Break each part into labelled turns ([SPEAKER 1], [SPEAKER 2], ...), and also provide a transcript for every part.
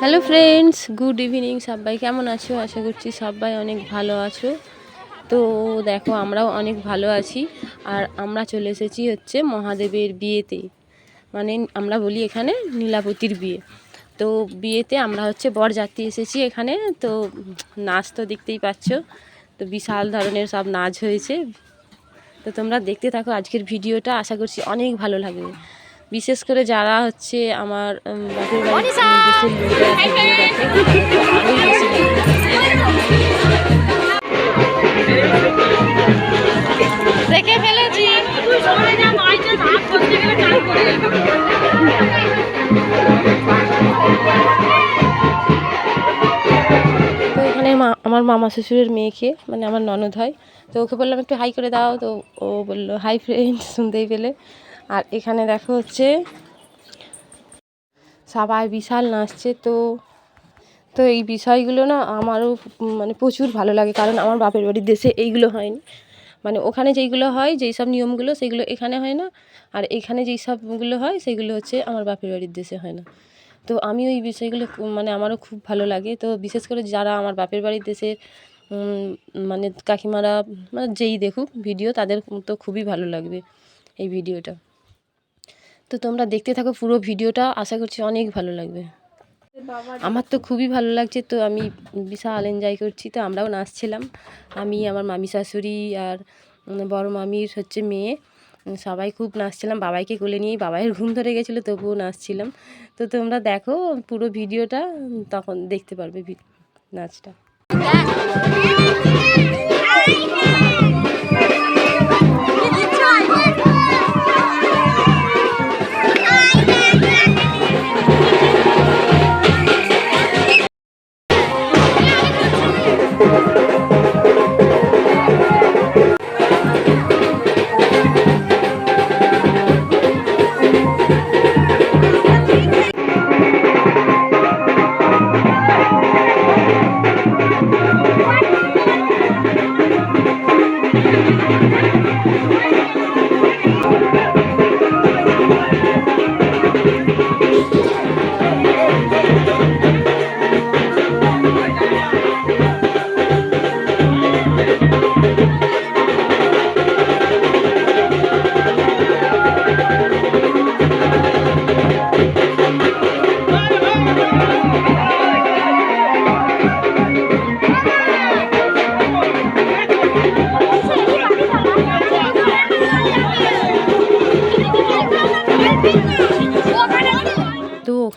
[SPEAKER 1] Hello friends good evening সবাই কেমন আছো? আশা করছি সবাই অনেক ভালো আছো। তো দেখো, আমরাও অনেক ভালো আছি। আর আমরা চলে এসেছি হচ্ছে মহাদেবের বিয়েতে। মানে আমরা বলি এখানে নীলাপতির বিয়ে। তো বিয়েতে আমরা হচ্ছে বরযাত্রী এসেছি এখানে। তো নাচ তো দেখতেই পাচ্ছ। তো বিশাল ধরনের সব নাচ হয়েছে। তো তোমরা দেখতে থাকো আজকের ভিডিওটা। আশা করছি অনেক ভালো লাগবে। বিশেষ করে যারা হচ্ছে আমার বাপের দেখে
[SPEAKER 2] ফেলেছি।
[SPEAKER 1] তো এখানে আমার মামা শ্বশুরের মেয়েকে মানে আমার ননদ হয়। তো ওকে বললাম একটু হাই করে দাও। তো ও বলল হাই ফ্রেন্ড শুনতেই পেলে। আর এখানে দেখো হচ্ছে সবাই বিশাল নাচছে তো তো এই বিষয়গুলো না আমারও মানে প্রচুর ভালো লাগে কারণ আমার বাপের বাড়ির দেশে এইগুলো হয়নি। মানে ওখানে যেইগুলো হয় যেই সব নিয়মগুলো সেগুলো এখানে হয় না আর এখানে যেই সবগুলো হয় সেগুলো হচ্ছে আমার বাপের বাড়ির দেশে হয় না। তো আমি ওই বিষয়গুলো মানে আমারও খুব ভালো লাগে। তো বিশেষ করে যারা আমার বাপের বাড়ির দেশে উম, মানে কাকিমারা মানে যেই দেখুক ভিডিও তাদের তো খুবই ভালো লাগবে এই ভিডিওটা। তো তোমরা দেখতে থাকো পুরো ভিডিওটা, আশা করছি অনেক ভালো লাগবে। আমার তো খুবই ভালো লাগছে, তো আমি বিশাল এনজয় করছি, তো আমরাও নাচছিলাম। আমি, আমার মামি শাশুড়ি আর বড় মামির হচ্ছে মেয়ে, সবাই খুব নাচছিলাম, বাবাইকে কোলে নিয়েই বাবাইয়ের ঘুম ধরে গেছিল, তবুও নাচছিলাম। তো তোমরা দেখো পুরো ভিডিওটা, তখন দেখতে পারবে নাচটা।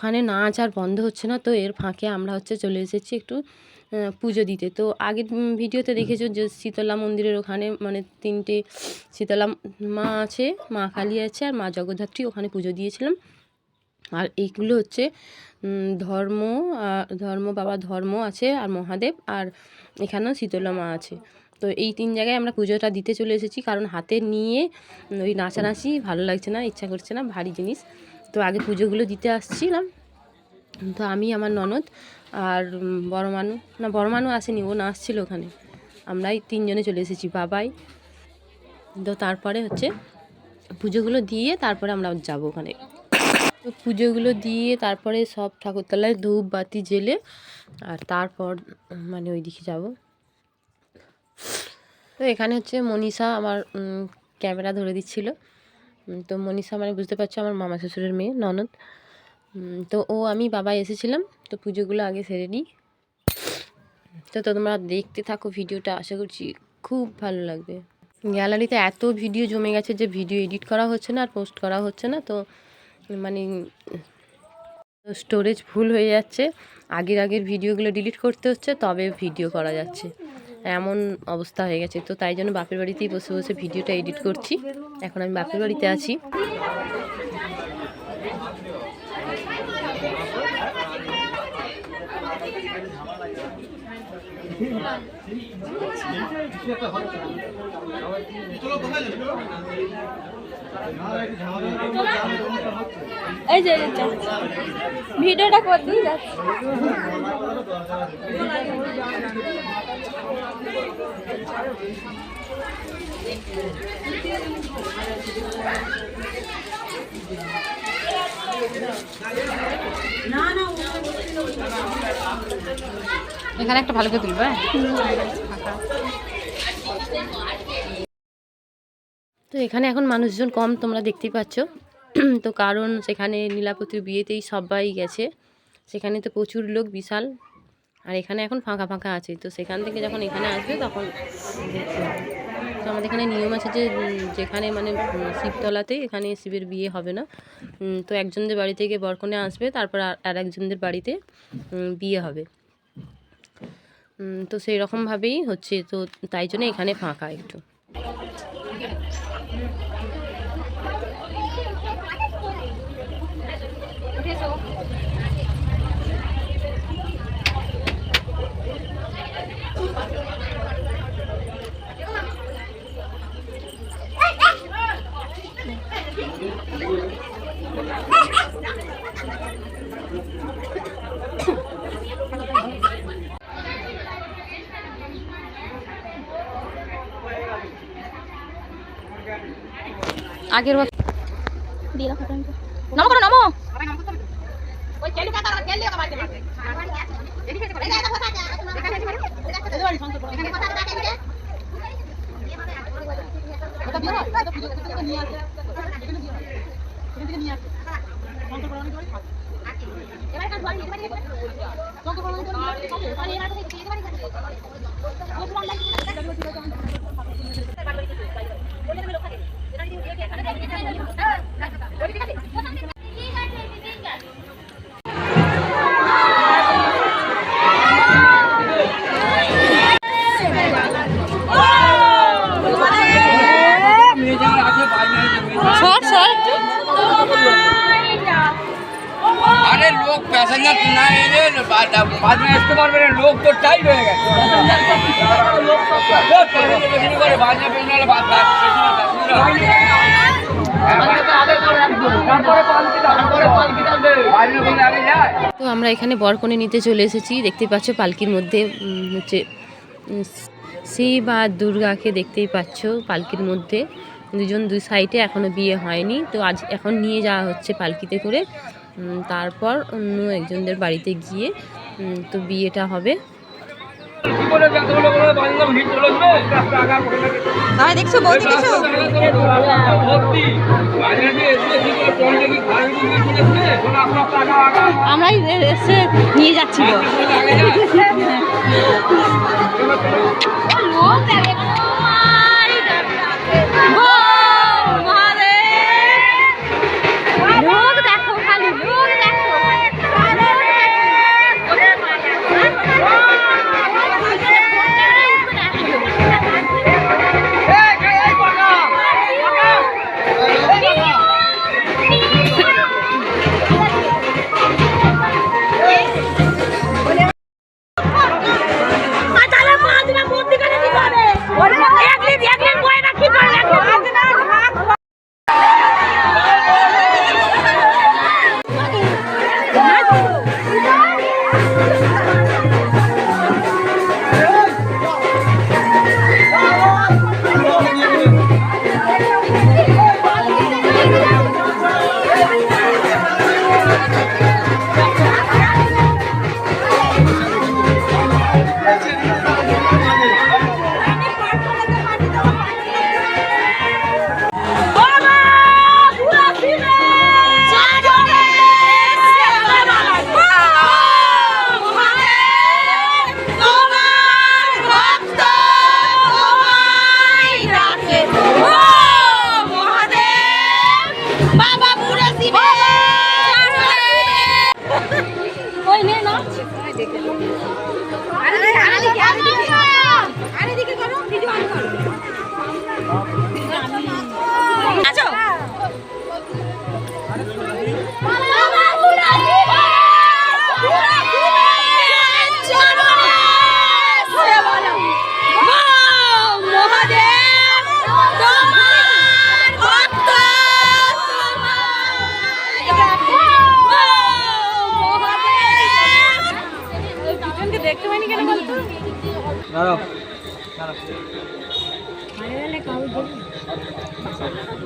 [SPEAKER 1] ওখানে নাচ আর বন্ধ হচ্ছে না তো এর ফাঁকে আমরা হচ্ছে চলে এসেছি একটু পুজো দিতে। তো আগের ভিডিওতে দেখেছ যে শীতলা মন্দিরের ওখানে মানে তিনটে শীতলা মা আছে মা কালী আছে আর মা জগদ্ধাত্রী ওখানে পুজো দিয়েছিলাম। আর এইগুলো হচ্ছে ধর্ম আর ধর্ম বাবা ধর্ম আছে আর মহাদেব আর এখানেও শীতলা মা আছে। তো এই তিন জায়গায় আমরা পুজোটা দিতে চলে এসেছি। কারণ হাতে নিয়ে ওই নাচানাচি ভালো লাগছে না ইচ্ছা করছে না ভারী জিনিস। তো আগে পুজোগুলো দিতে আসছিলাম। তো আমি আমার ননদ আর উম, বড় মানু না বড় মানু আসেনি ও নাচছিল ওখানে। আমরাই তিনজনে চলে এসেছি বাবাই। তো তারপরে হচ্ছে পুজোগুলো দিয়ে তারপরে আমরা যাব ওখানে। তো পুজোগুলো দিয়ে তারপরে সব ঠাকুরতলায় ধূপ বাতি জেলে আর তারপর মানে ওই দিকে যাব। তো এখানে হচ্ছে মনীষা আমার ক্যামেরা ধরে দিচ্ছিল। তো মনীষা মানে বুঝতে পারছ আমার মামা শ্বশুরের মেয়ে, ননদ। তো ও, আমি বাবা এসেছিলাম, তো পুজোগুলো আগে সেরে নিই। তো তোমরা দেখতে থাকো ভিডিওটা, আশা করছি খুব ভালো লাগবে। গ্যালারিতে এত ভিডিও জমে গেছে যে ভিডিও এডিট করা হচ্ছে না আর পোস্ট করা হচ্ছে না, তো মানে স্টোরেজ ফুল হয়ে যাচ্ছে। আগের আগের ভিডিওগুলো ডিলিট করতে হচ্ছে, তবে ভিডিও করা যাচ্ছে। এমন অবস্থা হয়ে গেছে। তো তাই জন্য বাপের বাড়িতেই বসে বসে ভিডিওটা এডিট করছি। এখন আমি বাপের বাড়িতে আছি।
[SPEAKER 2] যে এই যে। ভিডিওটা করে দিয়ে যাচ্ছি
[SPEAKER 1] এখানে একটা ভালো করে তুলবে। তো এখানে এখন মানুষজন কম তোমরা দেখতেই পাচ্ছ। তো কারণ সেখানে নীলাপতির বিয়েতেই সবাই গেছে। সেখানে তো প্রচুর লোক বিশাল। আর এখানে এখন ফাঁকা ফাঁকা আছে। তো সেখান থেকে যখন এখানে আসবে তখন তো আমাদের এখানে নিয়ম আছে যে যেখানে মানে উম, শিবতলাতেই এখানে শিবের বিয়ে হবে না। তো একজনদের বাড়ি থেকে বরকনে আসবে তারপর আর একজনদের বাড়িতে বিয়ে হবে। তো সেই রকমভাবেই হচ্ছে। তো তাই জন্য এখানে ফাঁকা একটু।
[SPEAKER 2] Yeah. আগের টাইমটা করো নমো
[SPEAKER 1] সর সর
[SPEAKER 3] আরে লোক হয়ে
[SPEAKER 1] তো আমরা এখানে বরকনে নিতে চলে এসেছি, দেখতে পাচ্ছ পালকির মধ্যে হচ্ছে শিব আর দুর্গাকে দেখতেই পাচ্ছ পালকির মধ্যে। দুজন দুই সাইডে এখনও বিয়ে হয়নি, তো আজ এখন নিয়ে যাওয়া হচ্ছে পালকিতে করে। তারপর অন্য একজনদের বাড়িতে গিয়ে তো বিয়েটা হবে।
[SPEAKER 2] দেখছ বৌদি কিছু
[SPEAKER 3] ভর্তি বাইরে দিয়ে এসে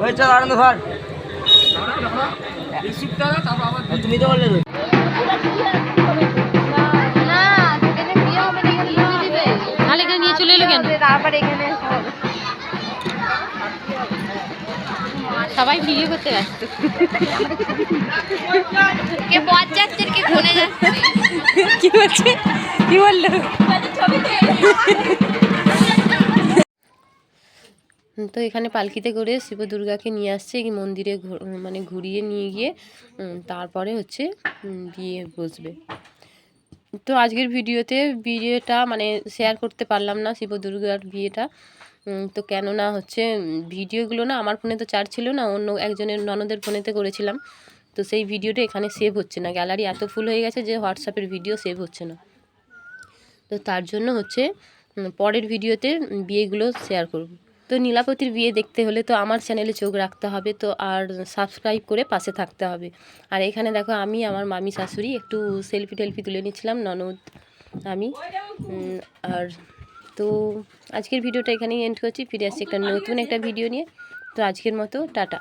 [SPEAKER 2] ওই চল
[SPEAKER 3] আনন্দ ধর
[SPEAKER 4] তুমি তো বললে
[SPEAKER 2] এখানে
[SPEAKER 1] তাহলে এখানে নিয়ে চলে এলো কেন?
[SPEAKER 2] তারপর এখানে
[SPEAKER 1] সবাই ভিডিও করতে ব্যস্ত।
[SPEAKER 2] কে বজ্জাত্তির কে কোনে যাচ্ছে?
[SPEAKER 1] কি বলছে? কি বলল? তো এখানে পালকিতে করে শিব দুর্গাকে নিয়ে আসছে। মন্দিরে মানে ঘুরিয়ে নিয়ে গিয়ে তারপরে হচ্ছে বিয়ে বসবে। তো আজকের ভিডিওতে বিয়েটা মানে শেয়ার করতে পারলাম না শিব দুর্গার বিয়েটা তো কেননা হচ্ছে ভিডিওগুলো না আমার ফোনে তো চার্জ ছিল না, অন্য একজনের ননদের ফোনেতে করেছিলাম। তো সেই ভিডিওটা এখানে সেভ হচ্ছে না। গ্যালারি এত ফুল হয়ে গেছে যে হোয়াটসঅ্যাপের ভিডিও সেভ হচ্ছে না। তো তার জন্য হচ্ছে পরের ভিডিওতে বিয়েগুলো শেয়ার করব। তো নীলাপতির বিয়ে দেখতে হলে তো আমার চ্যানেলে চোখ রাখতে হবে, তো আর সাবস্ক্রাইব করে পাশে থাকতে হবে। আর এখানে দেখো আমি, আমার মামি শাশুড়ি একটু সেলফি টেলফি তুলে নিচ্ছিলাম, ননদ, আমি। আর তো আজকের ভিডিওটা এখানেই এন্ড করছি, ফিরে আসছি একটা নতুন একটা ভিডিও নিয়ে। তো আজকের মতো, টাটা।